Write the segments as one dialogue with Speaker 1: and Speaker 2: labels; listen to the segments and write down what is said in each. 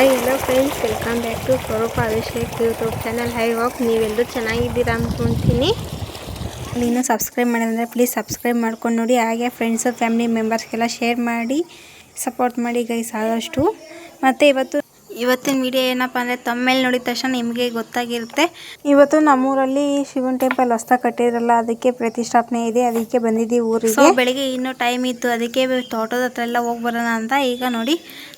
Speaker 1: Hi hello friends welcome back to Swaroopa Abhishek YouTube channel hi walk ನೀವೆಲ್ಲರೂ ಚೆನ್ನಾಗಿದ್ದೀರಾ ಅಂದ್ಕೊತೀನಿ ನೀನು subscribe ಮಾಡಿದ್ರೆ please subscribe ಮಾಡ್ಕೊಂಡು ನೋಡಿ. ಹಾಗೆ ಫ್ರೆಂಡ್ಸು ಫ್ಯಾಮಿಲಿ ಮೆಂಬರ್ಸ್ಗೆಲ್ಲ ಶೇರ್ ಮಾಡಿ ಸಪೋರ್ಟ್ ಮಾಡಿ ಗೈಸ್ ಆದಷ್ಟು. ಮತ್ತು ಇವತ್ತು ಇವತ್ತಿನ ವಿಡಿಯೋ ಏನಪ್ಪ ಅಂದರೆ ತಮ್ಮೇಲೆ ನೋಡಿದ ತಕ್ಷಣ ನಿಮಗೆ ಗೊತ್ತಾಗಿರುತ್ತೆ. ಇವತ್ತು ನಮ್ಮೂರಲ್ಲಿ ಶಿವನ್ ಟೆಂಪಲ್ ಹೊಸ್ತ ಕಟ್ಟಿದ್ರಲ್ಲ ಅದಕ್ಕೆ ಪ್ರತಿಷ್ಠಾಪನೆ ಇದೆ ಅದಕ್ಕೆ ಬಂದಿದ್ದೀವಿ ಊರಿಗೆ. ಬೆಳಿಗ್ಗೆ ಇನ್ನೂ ಟೈಮ್ ಇತ್ತು ಅದಕ್ಕೆ ತೋಟದ ಹತ್ರ ಎಲ್ಲ ಹೋಗಿ ಬರೋಣ ಅಂತ ಈಗ ನೋಡಿ.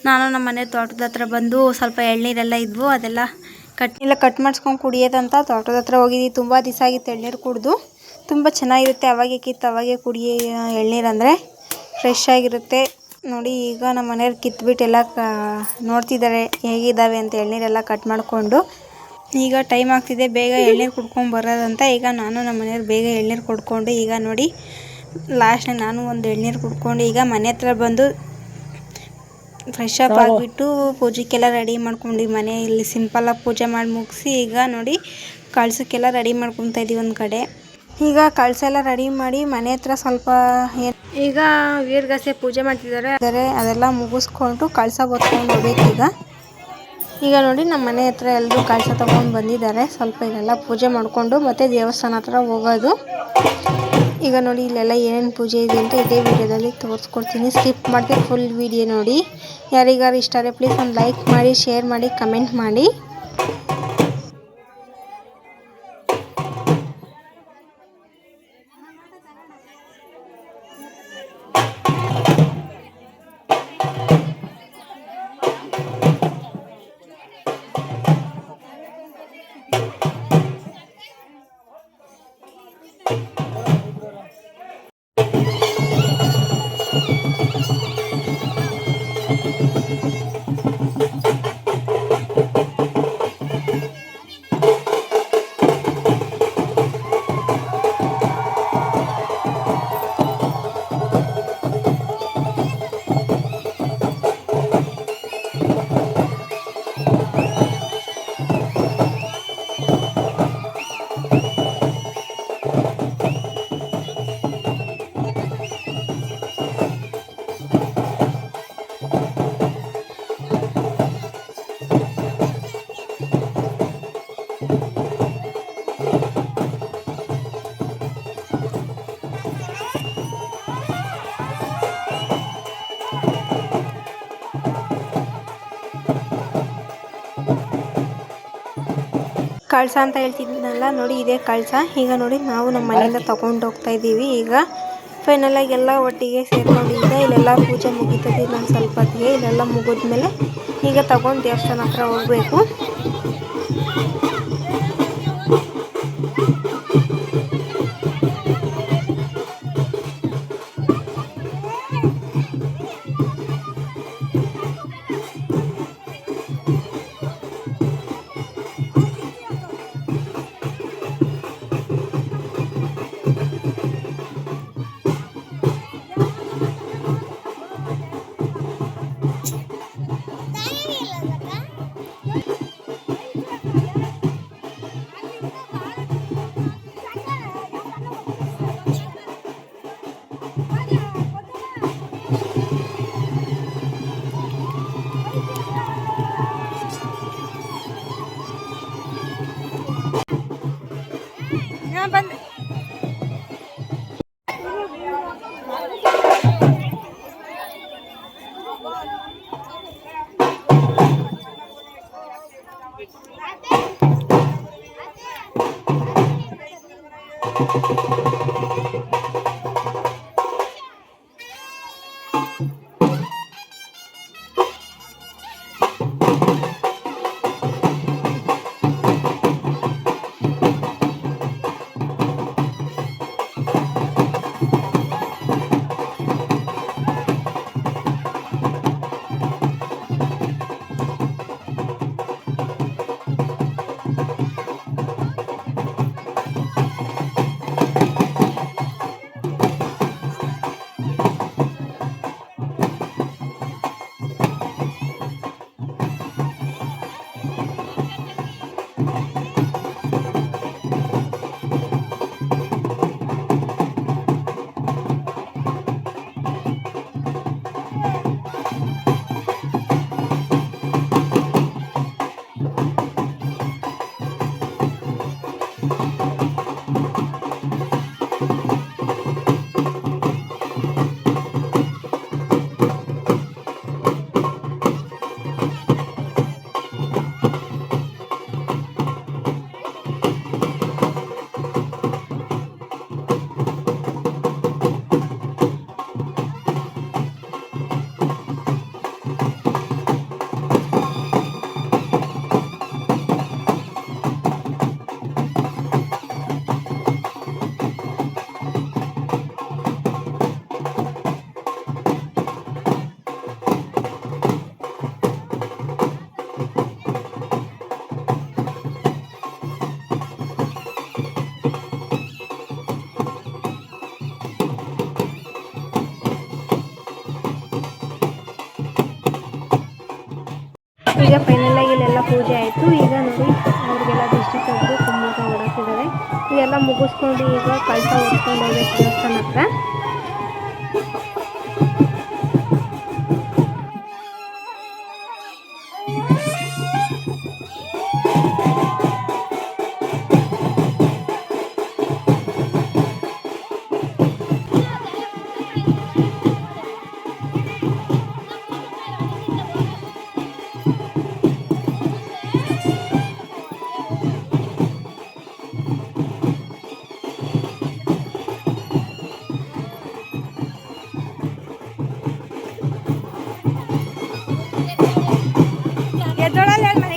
Speaker 1: ನಾನು ನಮ್ಮ ಮನೆ ತೋಟದ ಹತ್ರ ಬಂದು ಸ್ವಲ್ಪ ಎಳ್ನೀರೆಲ್ಲ ಇದ್ವು ಅದೆಲ್ಲ ಕಟ್ ಇಲ್ಲ ಕಟ್ ಮಾಡಿಸ್ಕೊಂಡು ಕುಡಿಯೋದಂತ ತೋಟದ ಹತ್ರ ಹೋಗಿದ್ದೀವಿ ತುಂಬ ದಿವಸ ಆಗಿತ್ತು ಎಳ್ನೀರು ಕುಡಿದು. ತುಂಬ ಚೆನ್ನಾಗಿರುತ್ತೆ ಅವಾಗೆ ಕಿತ್ತು ಅವಾಗೆ ಕುಡಿಯೋ ಎಳ್ನೀರು ಅಂದರೆ. ಫ್ರೆಶ್ ಆಗಿರುತ್ತೆ. ನೋಡಿ ಈಗ ನಮ್ಮ ಮನೆಯವ್ರು ಕಿತ್ಬಿಟ್ಟು ಎಲ್ಲ ಕ ನೋಡ್ತಿದ್ದಾರೆ ಹೇಗಿದ್ದಾವೆ ಅಂತ ಎಳ್ನೀರೆಲ್ಲ ಕಟ್ ಮಾಡಿಕೊಂಡು. ಈಗ ಟೈಮ್ ಆಗ್ತಿದೆ ಬೇಗ ಎಳ್ನೀರು ಕುಡ್ಕೊಂಡು ಬರೋದಂತ. ಈಗ ನಾನು ನಮ್ಮ ಮನೆಯವ್ರು ಬೇಗ ಎಳ್ನೀರು ಕುಡ್ಕೊಂಡು ಈಗ ನೋಡಿ ಲಾಸ್ಟ್ನಾಗ ನಾನು ಒಂದು ಎಳ್ನೀರು ಕುಡ್ಕೊಂಡು ಈಗ ಮನೆ ಹತ್ರ ಬಂದು ಫ್ರೆಶ್ ಅಪ್ ಆಗಿಬಿಟ್ಟು ಪೂಜೆಗೆಲ್ಲ ರೆಡಿ ಮಾಡ್ಕೊಂಡು ಮನೆಯಲ್ಲಿ ಸಿಂಪಲಾಗಿ ಪೂಜೆ ಮಾಡಿ ಮುಗಿಸಿ ಈಗ ನೋಡಿ ಕಳ್ಸೋಕ್ಕೆಲ್ಲ ರೆಡಿ ಮಾಡ್ಕೊತಾ ಇದ್ದೀವಿ ಒಂದು ಕಡೆ. ಈಗ ಕಳಸ ಎಲ್ಲ ರೆಡಿ ಮಾಡಿ ಮನೆ ಹತ್ರ ಸ್ವಲ್ಪ ಈಗ ವೀರ್ಗಸೆ ಪೂಜೆ ಮಾಡ್ತಿದ್ದಾರೆ. ಅದೆಲ್ಲ ಮುಗಿಸ್ಕೊಂಡು ಕಳಸ ಹೊತ್ಕೊಂಡು ಹೋಗ್ಬೇಕು ಈಗ. ಈಗ ನೋಡಿ ನಮ್ಮ ಮನೆ ಹತ್ರ ಎಲ್ಲರೂ ಕಳಸ ತಗೊಂಡು ಬಂದಿದ್ದಾರೆ. ಸ್ವಲ್ಪ ಇದೆಲ್ಲ ಪೂಜೆ ಮಾಡಿಕೊಂಡು ಮತ್ತೆ ದೇವಸ್ಥಾನ ಹತ್ರ ಹೋಗೋದು. ಈಗ ನೋಡಿ ಇಲ್ಲೆಲ್ಲ ಏನೇನು ಪೂಜೆ ಇದೆ ಅಂತ ಇದೇ ವಿಡಿಯೋದಲ್ಲಿ ತೋರಿಸ್ಕೊಡ್ತೀನಿ. ಸ್ಕಿಪ್ ಮಾಡಿದೆ ಫುಲ್ ವಿಡಿಯೋ ನೋಡಿ. ಯಾರಿಗಾರು ಇಷ್ಟ ಆದರೆ ಪ್ಲೀಸ್ ಒಂದು ಲೈಕ್ ಮಾಡಿ ಶೇರ್ ಮಾಡಿ ಕಮೆಂಟ್ ಮಾಡಿ. ಕಳಸ ಅಂತ ಹೇಳ್ತಿದ್ನಲ್ಲ, ನೋಡಿ ಇದೇ ಕಳಸ. ಈಗ ನೋಡಿ ನಾವು ನಮ್ಮ ಮನೆಯಿಂದ ತಗೊಂಡು ಹೋಗ್ತಾ ಇದ್ದೀವಿ. ಈಗ ಫೈನಲ್ ಆಗಿ ಎಲ್ಲ ಒಟ್ಟಿಗೆ ಸೇರ್ಕೊಂಡಿದ್ದೆ. ಇಲ್ಲೆಲ್ಲ ಪೂಜೆ ಮುಗೀತದೆ ನಾನು ಸ್ವಲ್ಪ ಹೊತ್ತಿಗೆ. ಇಲ್ಲೆಲ್ಲ ಮುಗಿದ್ಮೇಲೆ ಈಗ ತಗೊಂಡು ದೇವಸ್ಥಾನ ಹತ್ರ ಹೋಗಬೇಕು. ಮುಗಿಸ್ಕೊಂಡು ಈಗ ಕಳಸ ಹೊತ್ಕೊಂಡು ಹೋಗ್ಬೇಕು ದೇವಸ್ಥಾನ ಹತ್ರ. 过来，来 nó!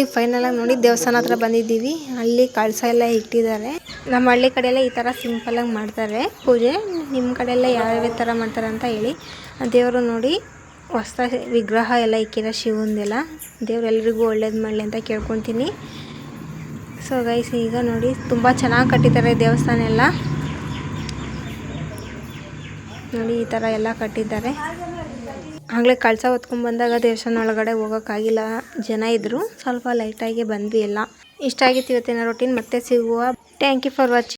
Speaker 1: ಈಗ ಫೈನಲ್ ಆಗಿ ನೋಡಿ ದೇವಸ್ಥಾನ ಹತ್ರ ಬಂದಿದ್ದೀವಿ. ಅಲ್ಲಿ ಕಳಸ ಎಲ್ಲ ಇಟ್ಟಿದ್ದಾರೆ. ನಮ್ಮ ಹಳ್ಳಿ ಕಡೆ ಎಲ್ಲ ಈ ಸಿಂಪಲ್ ಆಗಿ ಮಾಡ್ತಾರೆ. ಪೂಜೆ ನಿಮ್ಮ ಕಡೆ ಎಲ್ಲ ಯಾವ್ಯಾವ ಥರ ಮಾಡ್ತಾರೆ ಅಂತ ಹೇಳಿ. ದೇವರು ನೋಡಿ ಹೊಸ ವಿಗ್ರಹ ಎಲ್ಲ ಇಕ್ಕಿರೋ ಶಿವಂದೆಲ್ಲ. ದೇವ್ರು ಎಲ್ರಿಗೂ ಒಳ್ಳೇದು ಮಾಡಲಿ ಅಂತ ಕೇಳ್ಕೊತೀನಿ. ಸೊ ಗೈಸ್ ಈಗ ನೋಡಿ ತುಂಬ ಚೆನ್ನಾಗಿ ಕಟ್ಟಿದ್ದಾರೆ ದೇವಸ್ಥಾನ ಎಲ್ಲ. ನೋಡಿ ಈ ಥರ ಎಲ್ಲ ಕಟ್ಟಿದ್ದಾರೆ. ಆಗಲೇ ಕಳಸ ಹೊತ್ಕೊಂಡ್ ಬಂದಾಗ ದೇವಸ್ಥಾನ ಒಳಗಡೆ ಹೋಗೋಕ್ಕಾಗಿಲ್ಲ. ಜನ ಇದ್ದರು ಸ್ವಲ್ಪ ಲೈಟಾಗಿ ಬಂದ್ವಿ ಎಲ್ಲ. ಇಷ್ಟ ಆಗಿತ್ತು ಇವತ್ತಿನ ರೊಟೀನ್ ಮತ್ತೆ ಸಿಗುವ. Thank you for watching